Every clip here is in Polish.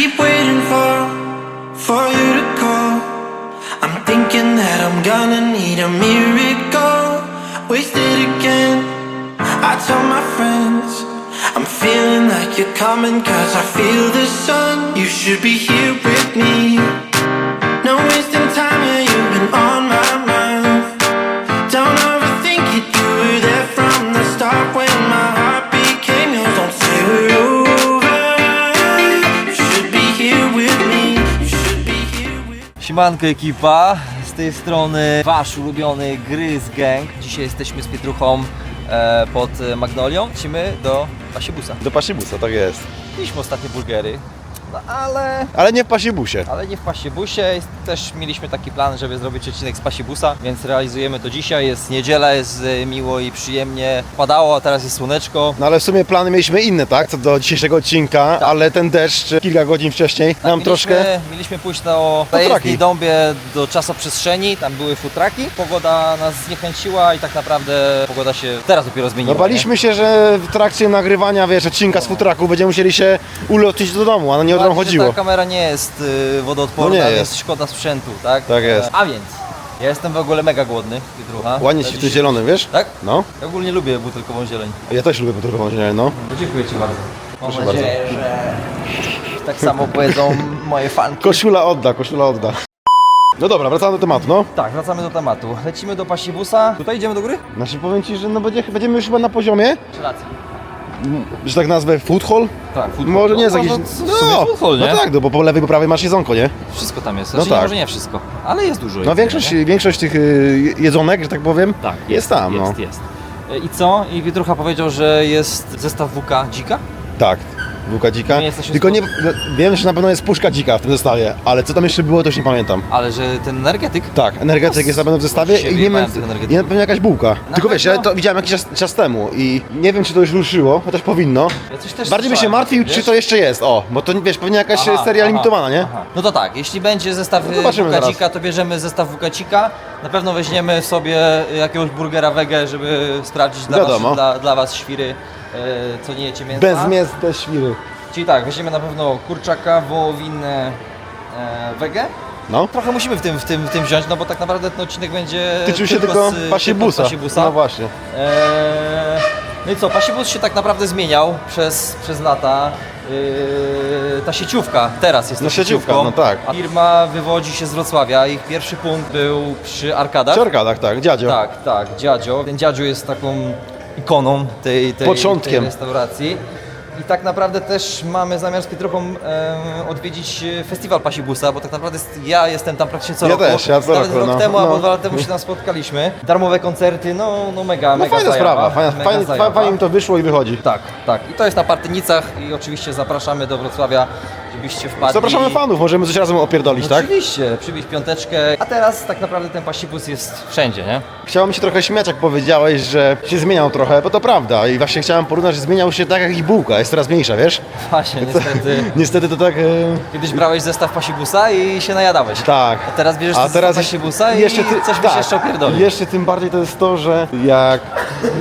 keep waiting for, for you to call. I'm thinking that I'm gonna need a miracle. Wasted again. I tell my friends, I'm feeling like you're coming cause I feel the sun. You should be here with me. Siemanko ekipa, z tej strony wasz ulubiony Gryz Gang. Dzisiaj jesteśmy z Pietruchą e, pod Magnolią. Lecimy do Pasiebusa. Do pasibusa, tak jest. Mieliśmy ostatnie burgery, no ale, Ale nie w pasibusie. ale nie w Pasiebusie. Jest- Też mieliśmy taki plan, żeby zrobić odcinek z Pasiebusa, więc realizujemy to dzisiaj. Jest niedziela, jest e, miło i przyjemnie. Padało, a teraz jest słoneczko. No ale w sumie plany mieliśmy inne, tak? Co do dzisiejszego odcinka, ale ten deszcz kilka godzin wcześniej nam Tak, mieliśmy, troszkę... Mieliśmy pójść do zajezdni Dąbie do czasoprzestrzeni, tam były futraki. Pogoda nas zniechęciła i tak naprawdę pogoda się teraz dopiero zmieniła. No baliśmy się, że w trakcie nagrywania, wiesz, odcinka z futraku będziemy musieli się ulotnić do domu, a nie o Bardziej, że chodziło. Ta kamera nie jest y, wodoodporna, No nie więc jest. szkoda sprzętu, tak? Tak jest. E, A więc, ja jestem w ogóle mega głodny, Pietrucha. Ładnie ci w tym dziś- zielonym, wiesz? Tak? No. Ja ogólnie lubię butelkową zieleń. Ja też lubię butelkową zieleń, no. No, dziękuję Ci bardzo. Mam Proszę nadzieję, że tak samo powiedzą moje fanki. Koszula odda, koszula odda. No dobra, wracamy do tematu, no. Tak, wracamy do tematu. Lecimy do Pasibusa. Tutaj idziemy do góry? Znaczy powiem Ci, że no będzie, będziemy już chyba na poziomie, Czy racja? Że tak nazwę, food hall. Tak, food Może nie jest No, jakiś... no, sumie food hall, nie? no tak, no bo po lewej po prawej masz jedzonko, nie? Wszystko tam jest. No Znaczy, nie, tak. może nie wszystko, ale jest dużo. No jedzenia, większość, nie? większość tych y, jedzonek, że tak powiem, Tak, jest, tam, jest, no. jest. E, I co? I Pietrucha powiedział, że jest zestaw WK dzika? Tak, bułka dzika. Jesteśmy Tylko nie, wiem, że na pewno jest puszka dzika w tym zestawie, ale co tam jeszcze było, to już nie pamiętam. Ale że ten energetyk? Tak, energetyk jest na pewno w zestawie i nie wiem, nie wiem, pewnie jakaś bułka. Tylko wiesz, ja pewno- to widziałem jakiś czas, czas temu i nie wiem, czy to już ruszyło, chociaż powinno. Ja coś też Bardziej by się słyszałem, martwił, wiesz? czy to jeszcze jest, o, bo to wiesz, pewnie jakaś Aha, seria aha, limitowana, nie? aha. No to tak, jeśli będzie zestaw No zaraz. Wukacika, to bierzemy zestaw Wukacika. Na pewno weźmiemy sobie jakiegoś burgera wege, żeby sprawdzić dla, Wiadomo. was, dla, dla was świry, e, co nie jecie mięsa. Bez świry. Czyli tak, weźmiemy na pewno kurczaka, wołowinę, e, wege. No. Trochę musimy w tym, w, tym, w tym wziąć, no bo tak naprawdę ten odcinek będzie Tyczył się tylko z, pasibusa. tylko z pasibusa. No właśnie. Eee, no i co, pasibus się tak naprawdę zmieniał przez, przez lata. Eee, ta sieciówka teraz jest No tą sieciówka, sieciówką. no tak. A firma wywodzi się z Wrocławia. Ich pierwszy punkt był przy arkadach. Ciorka, tak, tak, dziadzio. Tak, tak, dziadzio. Ten dziadzio jest taką ikoną tej, tej, Początkiem. tej restauracji. I tak naprawdę też mamy zamiar z Pietruchą e, odwiedzić festiwal Pasibusa, bo tak naprawdę jest, ja jestem tam praktycznie co Ja roku. też, ja co Nawet roku, rok no. temu No. albo dwa lata temu się tam spotkaliśmy. Darmowe koncerty, no, no mega, No mega fajna zajawa, sprawa, fajna, mega fajnie, zajawa. fajnie im to wyszło i wychodzi. Tak, tak. I to jest na Partynicach i oczywiście zapraszamy do Wrocławia, żebyście wpadli. Zapraszamy fanów, możemy coś razem opierdolić, tak? Oczywiście, przybić piąteczkę. A teraz tak naprawdę ten pasibus jest wszędzie, nie? Chciałem się trochę śmiać, jak powiedziałeś, że się zmieniał trochę, bo to prawda. I właśnie chciałem porównać, że zmieniał się tak jak i bułka, jest coraz mniejsza, wiesz? Właśnie, niestety. Niestety to tak... E, Kiedyś brałeś zestaw pasibusa i się najadałeś. tak. A teraz bierzesz A teraz zestaw pasibusa i jeszcze ty- coś byś tak, jeszcze opierdolił. Jeszcze tym bardziej to jest to, że jak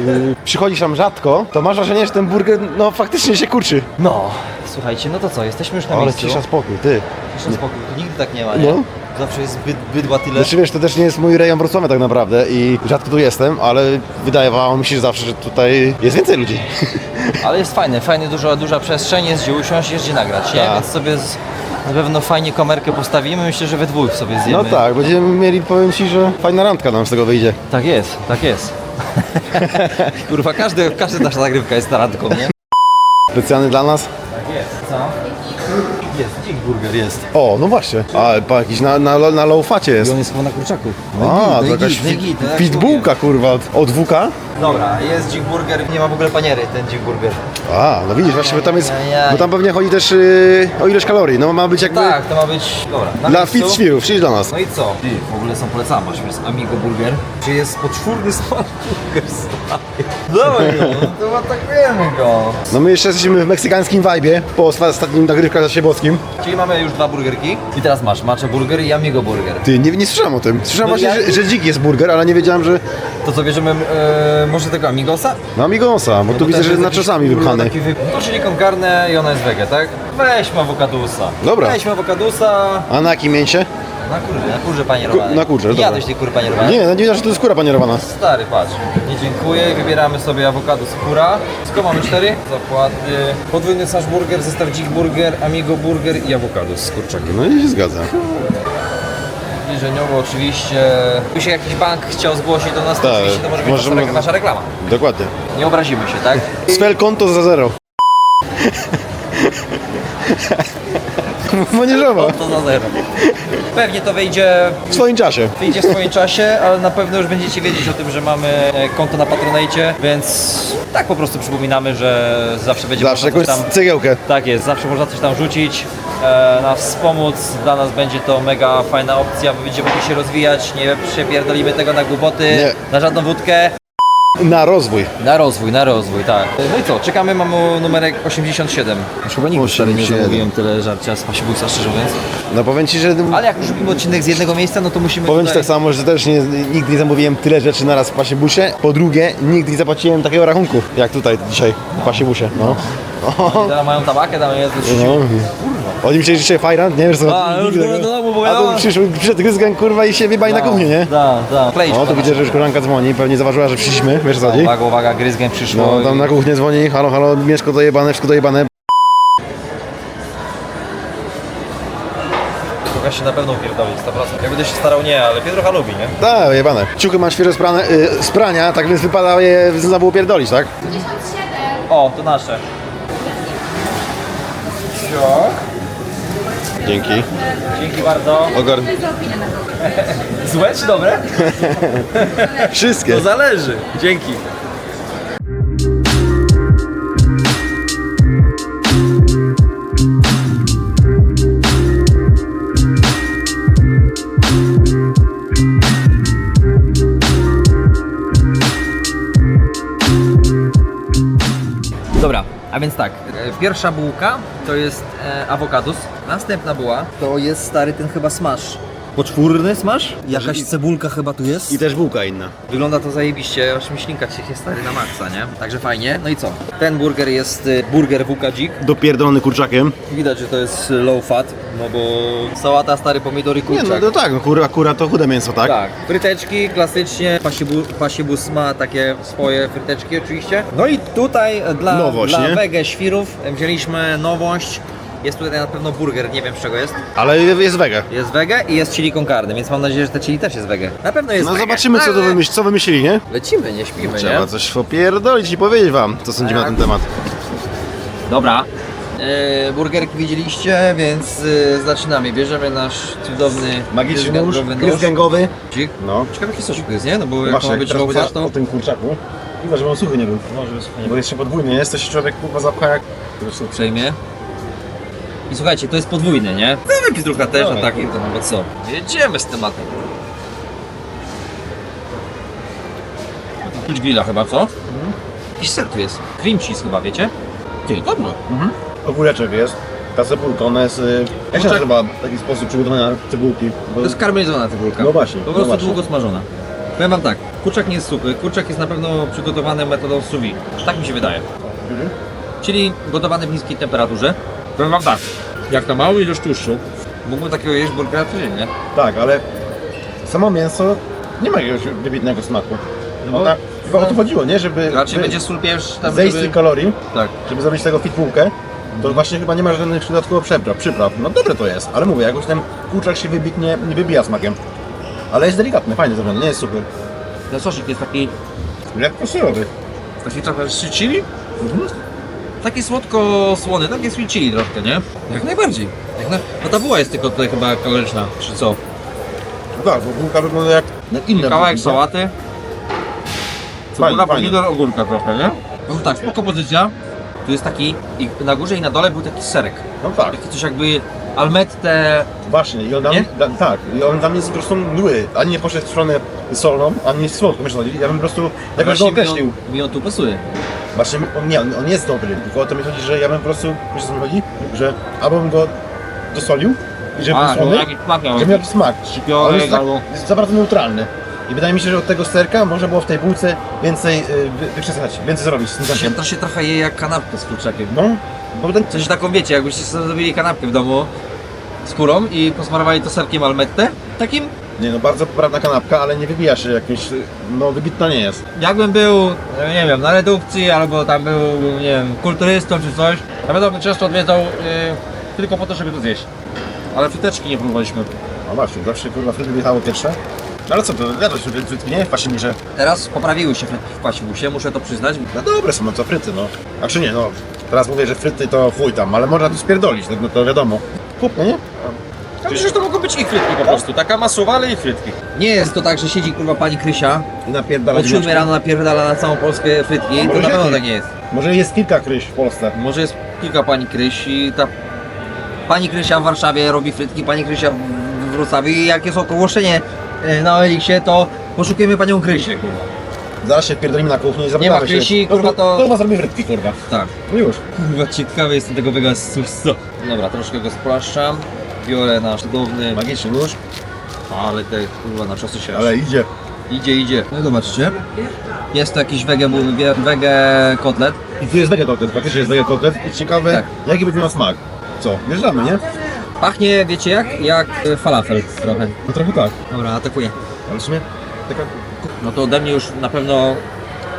y, przychodzisz tam rzadko, to masz wrażenie, że ten burger no faktycznie się kurczy. No, słuchajcie, no to co, jesteśmy już na Ale miejscu. cisza, spokój, ty. Cisza, spokój. Tu nigdy tak nie ma, nie? No. Zawsze jest byd, bydła tyle. Znaczy wiesz, to też nie jest mój rejon Wrocławia tak naprawdę i rzadko tu jestem, ale wydawało mi się zawsze, że tutaj jest więcej ludzi. Ale jest fajne, fajnie, duża, duża przestrzeń, jest gdzie usiąść, jest gdzie nagrać, nie? Tak. Więc sobie z, na pewno fajnie kamerkę postawimy, myślę, że we dwóch sobie zjemy. No tak, będziemy mieli, powiem Ci, że fajna randka nam z tego wyjdzie. Tak jest, tak jest. Kurwa, każdy, każda nasza nagrywka jest randką, nie? Specjalny dla nas. Tak burger jest. O, no właśnie. A, pa, jakiś na, na, na low facie I jest. on jest chyba na kurczaku. A, to jakaś fitbułka kurwa od- od WK. Dobra, jest dzik burger, nie ma w ogóle paniery ten dzik burger. A, no widzisz, właśnie, bo tam jest, bo tam pewnie chodzi też yy, o ilość kalorii, no ma być jakby Tak, to ma być, dobra. na dla miejscu. fit świrów, przyjdź do nas. No i co? Ty, w ogóle są polecamy, masz jest Amigo Burger. Czy jest poczwórny smak burger stary? Dawaj go, no to atakujemy go. No my jeszcze jesteśmy w meksykańskim vibe'ie, po ostatnim nagrywkach za Siebowskim. Czyli mamy już dwa burgerki. I teraz masz Macze Burger i Amigo Burger. Ty, nie, nie słyszałem o tym. Słyszałem No właśnie, ja- że, że dzik jest burger, ale nie wiedziałem, że To co, bierzemy e, może tego Amigosa? No Amigosa, bo tu widzę, że na czasami wypchany. To czyli karne i ona jest wege, tak? Weźmy awokadusa. Dobra. Weźmy awokadusa. A na jakim mięsie? Na kurze, na kurze panierowanej. na kurze, Nie dobra. jadłeś tej kury panierowanej? Nie, no nie widać, że to jest skóra panierowana. Stary, patrz. Nie dziękuję. Wybieramy sobie awokado z kura. Wszystko mamy cztery. Zakłady. Podwójny sash burger, zestaw dzik burger, amigo burger i awokado z kurczakiem. No i się zgadza. Zbliżeniowo oczywiście. By się jakiś bank chciał zgłosić do nas, to Tak, oczywiście to może być możemy- nasza, nasza reklama. Dokładnie. Nie obrazimy się, tak? Spell konto za zero. Manierzowo. To za zero. Pewnie to wejdzie W swoim czasie. wyjdzie w swoim czasie, ale na pewno już będziecie wiedzieć o tym, że mamy e, konto na Patronite, więc tak po prostu przypominamy, że zawsze będzie Zawsze można coś tam... cegiełkę. Tak jest, zawsze można coś tam rzucić, e, nas wspomóc, dla nas będzie to mega fajna opcja, bo będziemy mogli się rozwijać, nie przepierdolimy tego na głupoty, Nie. na żadną wódkę. Na rozwój. Na rozwój, na rozwój, tak. No i co, czekamy, mamy numerek 87. Już chyba nigdy stary nie 87. zamówiłem tyle żarcia z pasibusa, szczerze mówiąc. No powiem Ci, że... Ale jak już robimy odcinek z jednego miejsca, no to musimy Powiem Ci tutaj... tak samo, że też nie, nigdy nie zamówiłem tyle rzeczy naraz w pasiebusie. Po drugie, nigdy nie zapłaciłem takiego rachunku, jak tutaj dzisiaj w pasiebusie. No. Teraz mają tabakę, tam jest... no. Oni myśleli, że dzisiaj fajrant, nie wiesz co? A, już nigdy biorę tego. Bo A tu przyszły, przyszedł gryzgan kurwa i się wybaj na kuchnię, nie? Da, da. Kleić O, tu widzę, że już koleżanka dzwoni, pewnie zauważyła, że przyszliśmy, wiesz co chodzi? Uwaga, uwaga, gryzgiem przyszło. No, tam i- na kuchnię dzwoni, halo, halo, mieszko dojebane, wszystko dojebane. Kogoś się na pewno upierdoli, 100%. Ja będę się starał nie, ale Pietrucha lubi, nie? Tak, jebane. Ciuchy mam świeżo sprane, y, z prania, tak więc wypada je znowu upierdolić, tak? O, to nasze. Dzięki. Dzięki bardzo. Ogar... Złe czy dobre? Wszystkie. To zależy. Dzięki. Pierwsza bułka to jest e, awokadus, następna była to jest stary ten chyba smash. Poczwórny smash? Jakaś cebulka chyba tu jest. I też bułka inna. Wygląda to zajebiście, aż mi ślinka się stary na maksa, nie? Także fajnie. No i co? Ten burger jest y, burger WK Dzik. Dopierdolony kurczakiem. Widać, że to jest low fat, no bo sałata, stary pomidor i Nie, no, kurczak. no tak, no kurwa, kura to chude mięso, tak? Tak, fryteczki klasycznie, pasibu, pasibus ma takie swoje fryteczki oczywiście. No i tutaj dla, Nowość, dla nie? wege świrów wzięliśmy nowość. Jest tutaj na pewno burger, nie wiem z czego jest. Ale jest wege. Jest wege i jest chili con carne, więc mam nadzieję, że te chili też jest wege. Na pewno jest No wege, zobaczymy, co, to ale- wymyśl, co wymyślili, nie? Lecimy, nie śpimy, Trzeba nie? coś popierdolić i powiedzieć wam, co sądzimy na ten temat. Dobra. E, burgerki widzieliście, więc e, zaczynamy. Bierzemy nasz cudowny gryzgankowy nóż. gęgowy. Dzik. No. Ciekawe jaki sosik to jest, nie? No bo jak ma być low fat, to... tym kurczaku. Chyba, żeby on suchy nie był. Może Bo jeszcze podwójny jest, to się człowiek kurwa zapcha jak... Przejmie. I słuchajcie, to jest podwójne, nie? No jakiś druga też, a Tak. taki to nawet co? Jedziemy z tematem. Czuć grilla chyba, co? Jakiś ser tu jest. Cream cheese chyba, wiecie? Ty, dobra. Mhm. Ogóreczek jest. Ta cebulka, ona jest... y, Jak się Kurczak- nazywa taki sposób przygotowania cebulki? Bo... To jest karmelizowana cebulka. No właśnie, Po no prostu właśnie. długo smażona. Powiem wam tak, kurczak nie jest suchy, kurczak jest na pewno przygotowany metodą sous vide. Tak mi się wydaje. Mhm. Czyli gotowany w niskiej temperaturze. Powiem wam tak, jak na małą ilość tłuszczu, mógłbym takiego jeść burgera codziennie. Tak, ale samo mięso nie ma jakiegoś wybitnego smaku. No, tak, chyba o to chodziło, nie? Żeby Raczej wy- będzie sól pieprz tam, zejść z żeby... tych kalorii, Tak. żeby zrobić z tego fit bułkę, to właśnie chyba nie ma żadnych dodatkowych przypraw. przypraw. No dobre to jest, ale mówię, jakoś ten kurczak się wybitnie nie wybija smakiem. Ale jest delikatny, fajnie zrobiony, nie jest super. Ten sosik jest taki, Lekko syrowy. taki trochę sweet chili. Taki słodko-słony, taki sweet chili troszkę, nie? Jak najbardziej. Jak na... No ta buła jest tylko tutaj chyba kaloryczna, czy co? No tak, bo bułka wygląda jak jak inne Kawałek bułki, sałaty. Cebula, fajnie. pomidor, ogórka trochę, nie? No tak, spoko pozycja. Tu jest taki, i na górze i na dole był taki serek. No tak, Taki coś jakby almette, właśnie. I on dla Nie? mnie, dla, tak, i on dla mnie jest po prostu mdły. Ani nie poszedł w stronę solną, ani nie słodką, wiesz co chodzi? Ja bym po prostu jakoś go mi określił. on, mi on tu pasuje. Właśnie on, nie, on, on jest dobry, tylko o to mi chodzi, że ja bym po prostu, wiesz co mi chodzi? Że albo bym go dosolił i żeby był A, no słony, smak miał. żeby miał jakiś smak. Szczypiorek Ale jest, tak, albo... jest za bardzo neutralny. I wydaje mi się, że od tego serka można było w tej bułce więcej y, wy- wykrzesać, więcej zrobić z tym To się, to się trochę je jak kanapkę z kurczakiem. No, bo ten Coś taką wiecie, jakbyście sobie zrobili kanapkę w domu z kurą i posmarowali to serkiem almette, takim Nie no, bardzo poprawna kanapka, ale nie wybija się jakimś, no wybitna nie jest. jakbym był, e, nie wiem, na redukcji albo tam był, nie wiem, kulturystą czy coś, na pewno bym często odwiedzał e, tylko po to, żeby to zjeść. Ale fryteczki nie próbowaliśmy. No właśnie, zawsze kurwa fryty wjechało pierwsze. No ale co, to jadłeś fry- frytki, nie? W Pasimirze. Teraz poprawiły się frytki w pasibusie, muszę to przyznać. No dobre są, no co fryty, no. A czy nie, no. Teraz mówię, że fryty to fuj tam, ale można tu spierdolić, no, no to wiadomo. Kupne, nie? Ja myślę, że to mogą być ich frytki po prostu, taka masowa, ale i frytki. Nie jest to tak, że siedzi kurwa pani Krysia, I napierdala od 7 rano napierdala na całą Polskę frytki, to Może na pewno nie. tak nie jest. Może jest kilka kryś w Polsce. Może jest kilka pani Kryś i ta pani Krysia w Warszawie robi frytki, pani Krysia w w Wrocławiu i jak jest ogłoszenie e, na Eliksie, to poszukujemy panią Krysię, kurwa. Zaraz się wpierdolimy na kuchnię i zapytamy ma się. Krysi, no, kurwa, to- To ma zrobi frytki, kurwa. Tak. No już. Kurwa, ciekawy jestem tego Vegasu, co? Dobra, troszkę go spłaszczam. Biorę nasz cudowny, Magiczny nóż, ale te kurwa na czasy się ale idzie. idzie, idzie. No i zobaczcie. Jest to jakiś wege, wege kotlet. I tu jest wege kotlet, faktycznie jest wege kotlet. I ciekawe, Tak. jaki będzie miał smak. Co? Wjeżdżamy, nie? Pachnie, wiecie jak? Jak e, falafel trochę. No trochę tak. Dobra, atakuję. Ale w sumie taka... No to ode mnie już na pewno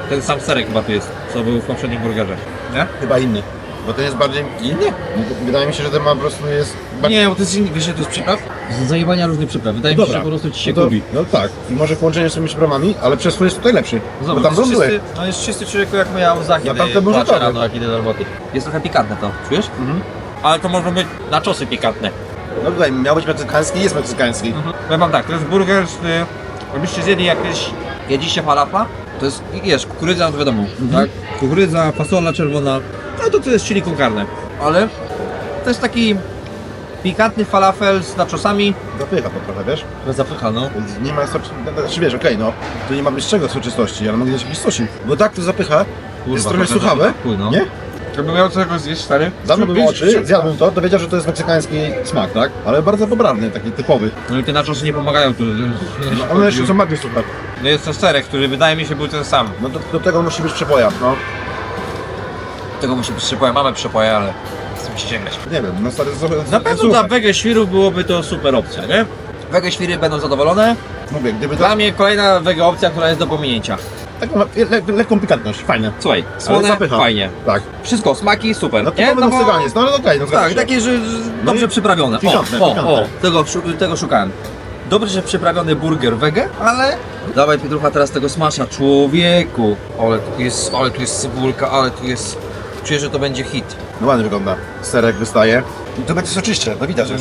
ten sam serek chyba tu jest, co był w poprzednim burgerze. Nie? Chyba inny. Bo ten jest bardziej... Inny? No, to wydaje mi się, że ten ma po prostu jest... bardziej- Nie, bo to jest inny, wiesz, to jest przypraw? Z zajebania różnych przypraw. Wydaje mi się, że po prostu ci się no to, gubi. No tak. I może w połączeniu z tymi przyprawami, ale przez to jest tutaj lepszy. Bo tam to jest czysty, no jest czysty człowiek jak moja łza, kiedy tamten był płaczę gotowy. rano, jak idę do roboty. Jest trochę pikantne to, czujesz? Mhm. Ale to może być na czosy pikantne. No tutaj miał być meksykański, jest meksykański. Mhm. Powiem wam tak, to jest burger, z, y, jakbyście zjedli jakieś, jedliście falafla, to jest, wiesz, kukurydza, no to wiadomo, tak? Kukurydza, fasola czerwona, no to to jest chili con carne. Ale to jest taki pikantny falafel z naczosami, Zapycha to trochę, wiesz? które zapycha, no. Nie ma soczy... Znaczy wiesz, okej, no. Tu nie ma być czego soczystości, ale mogę dać jakiś sosik. Bo tak to zapycha, jest trochę to suchawe, no. nie? Jakbym miał czego zjeść, stary. Damy bym oczy, zjadłbym to, to wiedział, że to jest meksykański smak, tak? Ale bardzo poprawny, taki typowy. No i te naczosy nie pomagają tu. One jeszcze są bardziej suche. No jest to serek, który wydaje mi się był ten sam. No do, do tego musi być przepoja, no. Tego musi być przepoja, mamy przepoja, ale chcę się sięgać. Nie wiem, no stary, to Na pewno dla wege świrów byłoby to super opcja, nie? Wege świry będą zadowolone. Mówię, gdyby to... Dla mnie kolejna wege opcja, która jest do pominięcia. Taką le, lekką pikantność, fajne. Słuchaj, słone, zapycha. fajnie. Tak. Wszystko, smaki, super. No to nie? No no bo- no ale okej, no zgadza Tak, się. takie, że że No dobrze i przyprawione. O, pikantne, o, pikantne. o, tego, szu- tego szukałem. Dobrze przyprawiony burger wege, ale... Dawaj Pietrucha teraz tego smasza, człowieku. Ale tu jest, ale tu jest cebulka, ale tu jest... Czuję, że to będzie hit. No ładnie wygląda. Serek wystaje. To będzie soczyście, no widać już.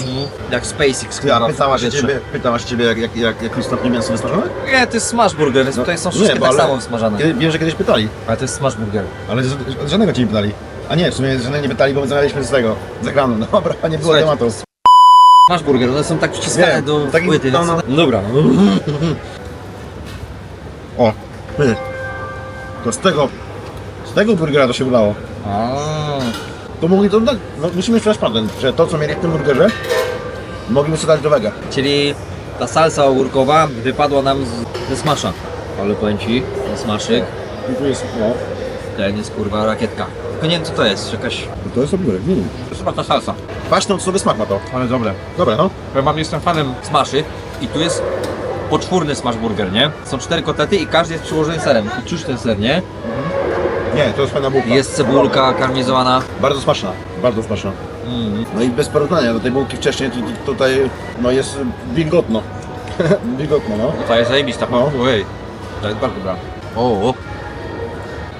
Jak SpaceX. Kurwa, w pytałaś się ciebie, pytałaś ciebie jak, jak, jak, jak mięso wysmażone? Nie, to jest smash burger, więc No, tutaj są wszystkie bo tak ale- samo smażane. Kiedy, wiem, że kiedyś pytali, Ale to jest smash burger. ale żadnego cię nie pytali. A nie, w sumie żadnego nie pytali, bo my zamawialiśmy z tego, z ekranu. No dobra, nie było Słuchajcie, tematu. Smash burger, one są tak przyciskane do taki- płyty. no, więc- no. No dobra. O, ty. To z tego, z tego burgera to się udało. A, To mogli to dać, no, musimy sprawdzić prawdę, że to co mieli w tym burgerze, mogliby sobie dać do wega. Czyli ta salsa ogórkowa wypadła nam z- ze smasha. Ale powiem ci, ten smaszyk, I tu jest, no, ten jest kurwa rakietka. Tylko nie wiem co to jest, jakaś... to jest ogórek, nie wiem. To jest chyba ta salsa. Kwaśny, octowy smak ma to. Ale dobre. Dobra, no. Ja mam, jestem fanem smaszy i tu jest poczwórny smash burger, nie? Są cztery kotlety i każdy jest przyłożony serem. I czuć ten ser, nie? Nie, to jest fajna bułka. Jest cebulka karmizowana. Bardzo smaczna, bardzo smaczna. Mm. No i bez porównania do tej bułki wcześniej, tu, tu, tutaj no jest wilgotno. wilgotno, no. Jest zajebista, No. Ojej, to jest bardzo dobra. O,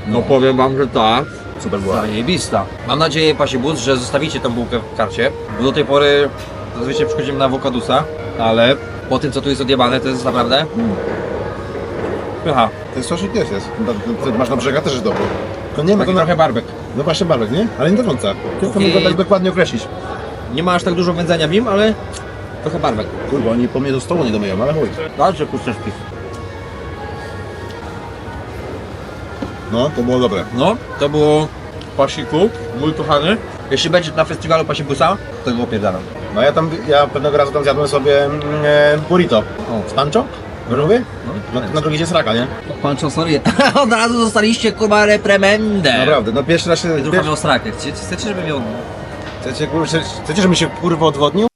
no powiem wam, że ta Super była. zajebista. Mam nadzieję, Pasiebus, że zostawicie tą bułkę w karcie, bo do tej pory zazwyczaj przychodzimy na awokadusa, ale po tym, co tu jest odjebane, to jest naprawdę... Pycha, Ten sosik też jest. Masz na brzega też jest dobry. Tylko nie ma taki to na... trochę barbek. No właśnie barbek, nie? Ale nie do końca. Tylko I- mogę tak dokładnie określić. Nie ma aż tak dużo wędzenia w nim, ale trochę barbek. Kurwa, oni po mnie do stołu nie domyją, ale chuj. Dalsze pusteczki. No, to było dobre. No, to było Pasiku, mój kochany. Jeśli będzie na festiwalu Pasibusa, to go opierdalam. No ja tam, ja pewnego razu tam zjadłem sobie mm, e, burrito. O. Z pancho? Gotowy? No, na drugi dzień sraka, nie? Pancho, sorry. Od razu dostaliście kurwa reprymendę. Naprawdę, no pierwszy raz się... Pierwszy, miał strakę. Chcecie, chcecie, żeby miał... chcecie, kurwa, chcecie, żebym się kurwa odwodnił?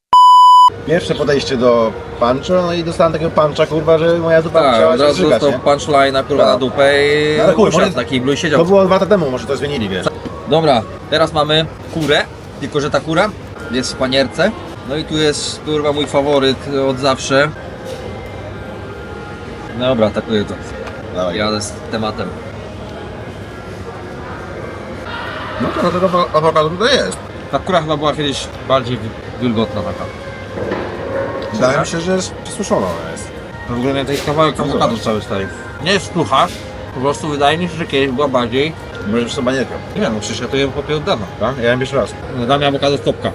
Pierwsze podejście do pancho, no i dostałem takiego pancha, kurwa, że moja dupa Tak, musiała od się razu zżygać, dostał nie? punchline'a kurwa na Tak. dupę i No ale chuj, usiadł może- na kiblu i siedział. To było dwa lata temu, może to zmienili, wiesz. Dobra, teraz mamy kurę, tylko że ta kura jest w panierce. No i tu jest kurwa mój faworyt od zawsze. Dobra, atakuję to. Dawaj. Jadę z tematem. No to tego awo- awokado tutaj jest. Ta kura chyba była kiedyś bardziej wi- wilgotna taka. Wydaje mi się, że jest przesuszona ona jest. W ogóle miałem taki kawałek No awokado cały stary. Nie jest krucha, po prostu wydaje mi się, że kiedyś była bardziej... Może już sobie nie Nie wiem, no przecież ja to jem chłopie od dawna. tak? Ja jem pierwszy raz. Dla mnie awokado stopka.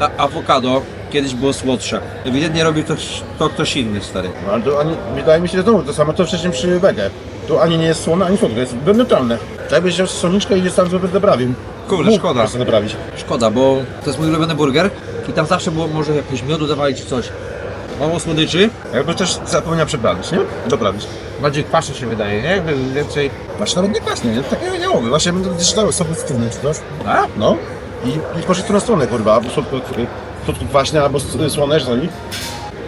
A awokado kiedyś było słodsze. Ewidentnie robi to, to ktoś inny, stary. No ale to ani, wydaje mi się, że znowu to samo co wcześniej przy wege. Tu ani nie jest słone, ani słodkie, jest neutralne. Tak jakbyś wziął soniczkę i gdzieś tam sobie doprawił. Kurde, Mógł szkoda. po prostu doprawić. Szkoda, bo to jest mój ulubiony burger i tam zawsze było może jakieś miodu dawali czy coś. Mało słodyczy. Jakby też zapomniał przeprawić, nie? Doprawić. Bardziej kwaszy się wydaje, nie? Jakby więcej... Właśnie nawet nie kwaśnie, nie? Takie nie mogę. Właśnie będę czytał sobie stywny, czy coś. A? No. I, i poszedł którą stronę, kurwa. Słodko kwaśnie, albo słone, że oni.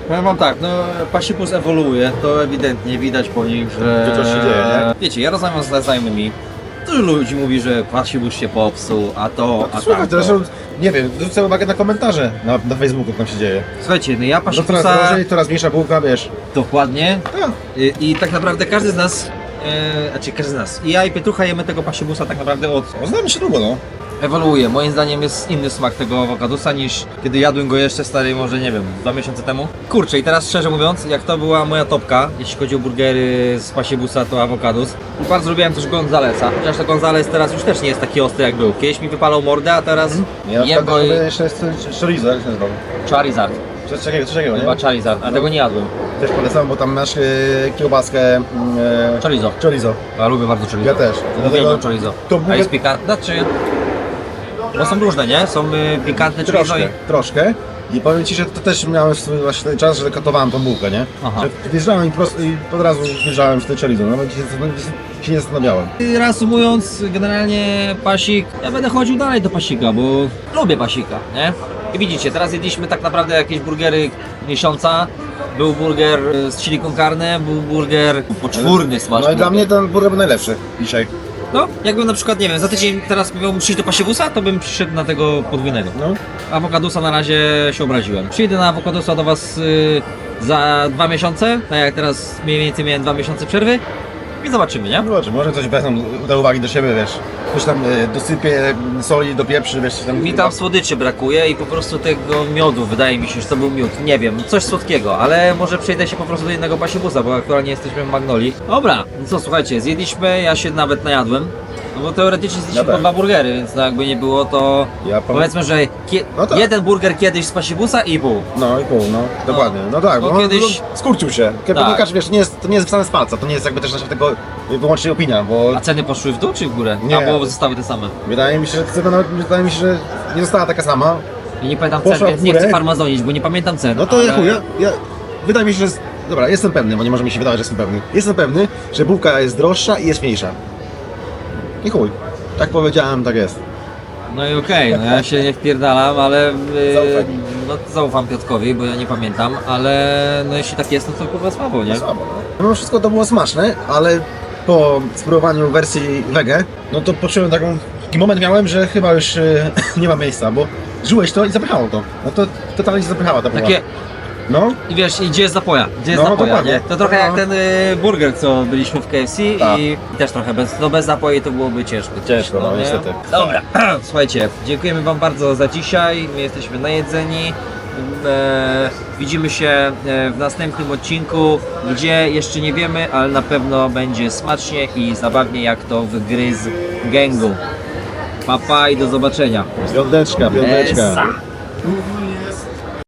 Powiem wam tak, no pasipus ewoluuje, to ewidentnie widać po nim, że... Że coś się dzieje, nie? Wiecie, ja rozmawiam z znajomymi, dużo ludzi mówi, że pasipus się popsuł, a to, a Słuchaj, tak. teraz nie wiem, zwrócę uwagę na komentarze na, na Facebooku, co tam się dzieje. Słuchajcie, no ja No coraz pasipusa... drożej, coraz mniejsza bułka, wiesz. Dokładnie. Tak. I, I tak naprawdę każdy z nas, e, znaczy każdy z nas, i ja i Pietrucha jemy tego pasibusa tak naprawdę od No, znamy się długo, no. Ewoluuje. Moim zdaniem jest inny smak tego awokadusa niż kiedy jadłem go jeszcze stary, może nie wiem, dwa miesiące temu. Kurczę, i teraz szczerze mówiąc, jak to była moja topka, jeśli chodzi o burgery z pasibusa, to awokadus. I bardzo lubiłem też Gonzalesa, chociaż to Gonzales teraz już też nie jest taki ostry jak był. Kiedyś mi wypalał mordę, a teraz Ja na jem go i... jeszcze jest chorizo, jak się nazywa? Charizard. Coś takiego, coś takiego, Chyba nie? Charizard, a tego nie jadłem. Też polecam, bo tam masz e, kiełbaskę e, Chorizo. chorizo. Ja lubię bardzo chorizo. Ja też. Uwielbiam Dlatego chorizo. to A burger- jest pikantna czy... Bo są różne, nie? Są y, pikantne chorizo Troszkę, i... troszkę. I powiem Ci, że to też miałem swój właśnie czas, że katowałem tą bułkę, nie? Aha. Że wjeżdżałem i, prosto, i od razu wjeżdżałem z tej chorizo, nawet się, się nie zastanawiałem. I Reasumując, generalnie pasik, ja będę chodził dalej do pasika, bo lubię pasika, nie? I widzicie, teraz jedliśmy tak naprawdę jakieś burgery miesiąca. Był burger y, z chili con carne, był burger poczwórny smaczny. No i dla mnie ten burger był najlepszy dzisiaj. No, jakbym na przykład, nie wiem, za tydzień teraz miałbym przyjść do pasibusa, to bym przyszedł na tego podwójnego. No. Awokadusa na razie się obraziłem. Przyjdę na awokadusa do Was y, za dwa miesiące, tak jak teraz mniej więcej miałem dwa miesiące przerwy i zobaczymy, nie? Zobaczy, może coś wezmą do uwagi do siebie, wiesz. Ktoś tam e, dosypie soli do pieprzy, wiesz, coś tam... Mi tam słodyczy brakuje i po prostu tego miodu, wydaje mi się, że to był miód. Nie wiem, coś słodkiego, ale może przejdę się po prostu do innego pasibusa, bo aktualnie jesteśmy w Magnoli. Dobra, no co słuchajcie, zjedliśmy, ja się nawet najadłem. No bo teoretycznie zjedliśmy Ja po też. dwa burgery, więc no jakby nie było to... Ja Powiedzmy, że kie- No tak. jeden burger kiedyś z pasibusa i pół. No i pół, no, dokładnie. No tak, Bo bo on kiedyś- no, skurczył się. Tak. Tak. wiesz, nie jest, to nie jest wpisane z palca, to nie jest jakby też nasza tego wyłącznie opinia, bo A ceny poszły w dół czy w górę? Nie. Albo zostały te same? wydaje mi się, że cena nawet, wydaje mi się, że nie została taka sama. I nie pamiętam Poszła cen, w więc nie górę. chcę farmazonić, bo nie pamiętam cen. No to ale... ja, chuj, ja, ja, wydaje mi się, że... Dobra, jestem pewny, bo nie może mi się wydawać, że jestem pewny. Jestem pewny, że bułka jest droższa i jest mniejsza. I chuj. Tak powiedziałem, tak jest. No i okej, no ja się nie wpierdalam, ale yy, Zaufaj. no, zaufam Piotrkowi, bo ja nie pamiętam, ale no jeśli tak jest, no to kurwa słabo, nie? Słabo, no. Mimo wszystko to było smaczne, ale po spróbowaniu wersji wege, no to poczułem taką... Taki moment miałem, że chyba już e, nie ma miejsca, bo żyłeś to i zapychało to. No to totalnie się zapychała ta. Takie, No, i wiesz, i gdzie jest zapoja? Gdzie jest No, zapoja, dokładnie. nie? To trochę No. jak ten y, burger, co byliśmy w KFC Tak. i, i też trochę bez, no bez zapoi to byłoby ciężko. Ciężko, no, nie? niestety. Dobra, słuchajcie, dziękujemy Wam bardzo za dzisiaj, my jesteśmy najedzeni. E, widzimy się e, w następnym odcinku, gdzie jeszcze nie wiemy, ale na pewno będzie smacznie i zabawnie jak to w gry z gangu. Papa i do zobaczenia. piąteczka, piąteczka. Esa.